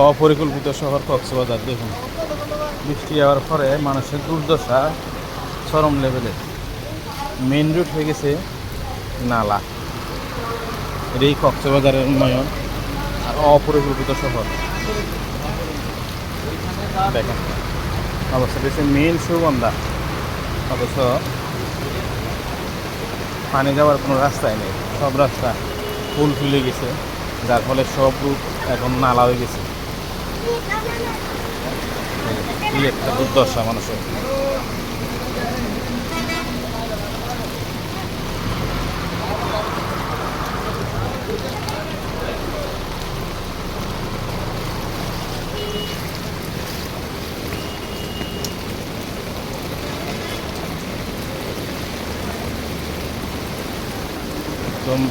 অপরিকল্পিত শহর কক্সবাজার, দেখুন। বৃষ্টি যাওয়ার পরে মানুষের দুর্দশা চরম লেভেলে মেন রুট হয়ে গেছে নালা। এটাই কক্সবাজারের উন্নয়ন আর অপরিকল্পিত শহর। দেখেন অবশ্য দেশে মেন সুগন্ধা। অবশ্য পানি যাওয়ার কোনো রাস্তাই নেই। সব রাস্তা ফুল ফুলে গেছে, যার ফলে সব রূপ এখন নালা হয়ে গেছে। একটা দুর্দশা মানুষের একদম